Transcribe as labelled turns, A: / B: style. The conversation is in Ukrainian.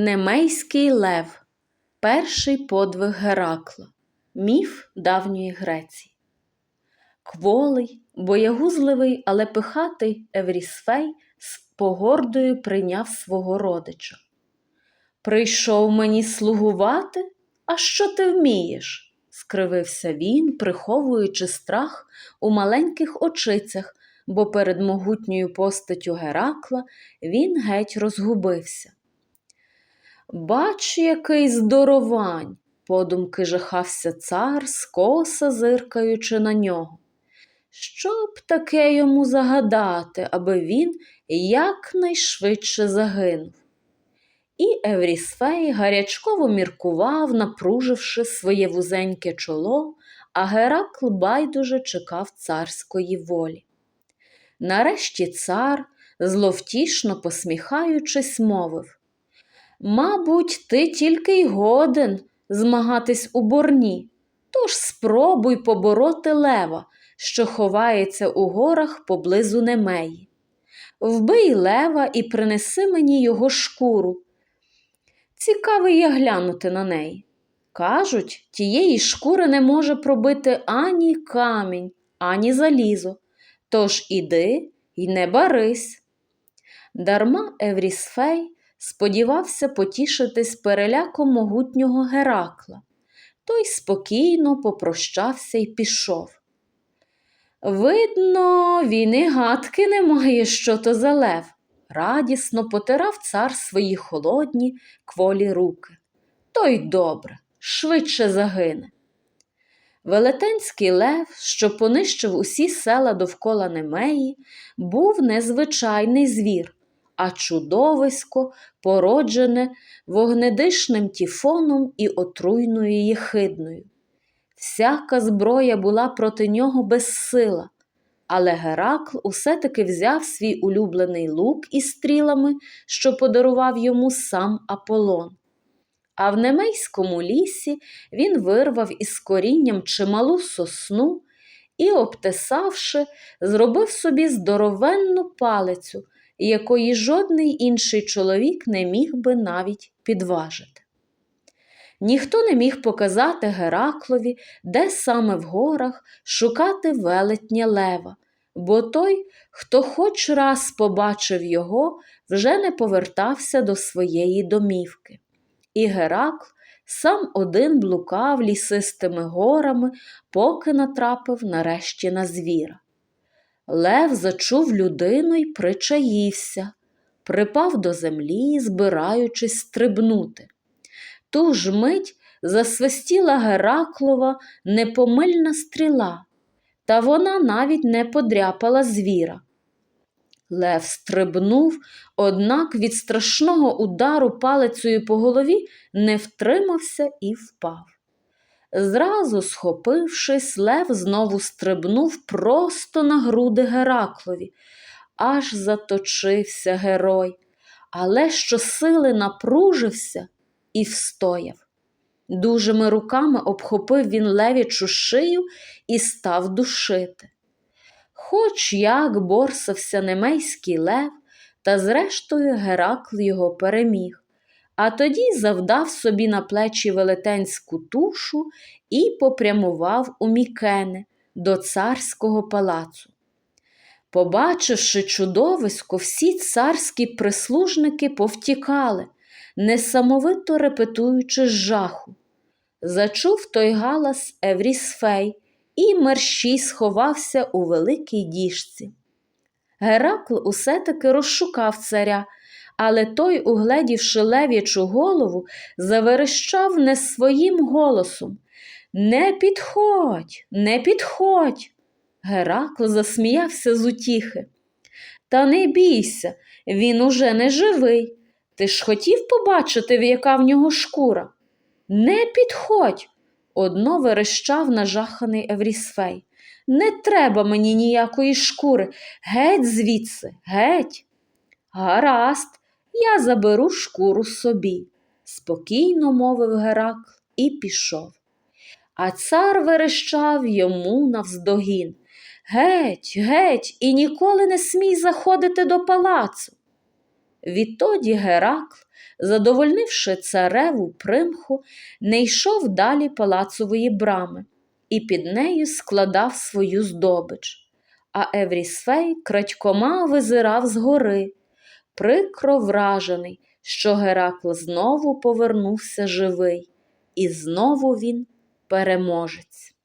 A: Немейський лев перший подвиг Геракла. Міф давньої Греції. Кволий, боягузливий, але пихатий Еврісфей з погордою прийняв свого родича. Прийшов мені слугувати? А що ти вмієш? скривився він, приховуючи страх у маленьких очицях, бо перед могутньою постаттю Геракла він геть розгубився. Бач, який здоровань, подумки жахався цар, скоса зиркаючи на нього. Що б таке йому загадати, аби він якнайшвидше загинув? І Еврісфей гарячково міркував, напруживши своє вузеньке чоло, а Геракл байдуже чекав царської волі. Нарешті цар, зловтішно посміхаючись, мовив Мабуть, ти тільки й годен змагатись у борні, тож спробуй побороти лева, що ховається у горах поблизу Немеї. Вбий лева і принеси мені його шкуру. Цікавий я глянути на неї. Кажуть, тієї шкури не може пробити ані камінь, ані залізо. Тож іди й не барись. Дарма Еврісфей сподівався потішитись переляком могутнього Геракла. Той спокійно попрощався й пішов. Видно, він і гадки не має, що то за лев, радісно потирав цар свої холодні кволі руки. Той добре, швидше загине. Велетенський лев, що понищив усі села довкола Немеї, був незвичайний звір, а чудовисько, породжене вогнедишним тіфоном і отруйною єхидною. Всяка зброя була проти нього безсила, але Геракл усе таки взяв свій улюблений лук із стрілами, що подарував йому сам Аполлон. А в Немейському лісі він вирвав із корінням чималу сосну і, обтесавши, зробив собі здоровенну палицю, якої жодний інший чоловік не міг би навіть підважити. Ніхто не міг показати Гераклові, де саме в горах шукати велетня лева, бо той, хто хоч раз побачив його, вже не повертався до своєї домівки. І Геракл сам один блукав лісистими горами, поки натрапив нарешті на звіра. Лев зачув людину й причаївся, припав до землі, збираючись стрибнути. Ту ж мить засвистіла Гераклова непомильна стріла, та вона навіть не подряпала звіра. Лев стрибнув, однак від страшного удару палицею по голові не втримався і впав. Зразу схопившись, Лев знову стрибнув просто на груди Гераклові. Аж заточився герой, але щосили напружився і встояв. Дужими руками обхопив він левічу шию і став душити. Хоч як борсався немейський лев, та зрештою Геракл його переміг, а тоді завдав собі на плечі велетенську тушу і попрямував у Мікене до царського палацу. Побачивши чудовисько, всі царські прислужники повтікали, несамовито репетуючи з жаху. Зачув той галас Еврісфей і мерщій сховався у великій діжці. Геракл усе таки розшукав царя, але той, угледівши лев'ячу голову, заверещав не своїм голосом. Не підходь, не підходь. Геракл засміявся з утіхи. Та не бійся, він уже не живий. Ти ж хотів побачити, яка в нього шкура? Не підходь, одно верещав нажаханий Еврісфей. Не треба мені ніякої шкури. Геть звідси, геть. Гаразд, я заберу шкуру собі, спокійно мовив Геракл і пішов. А цар верещав йому навздогін. Геть, геть, і ніколи не смій заходити до палацу. Відтоді Геракл задовольнивши цареву примху, не йшов далі палацової брами і під нею складав свою здобич. А Еврісфей крадькома визирав згори, прикро вражений, що Геракл знову повернувся живий, і знову він переможець.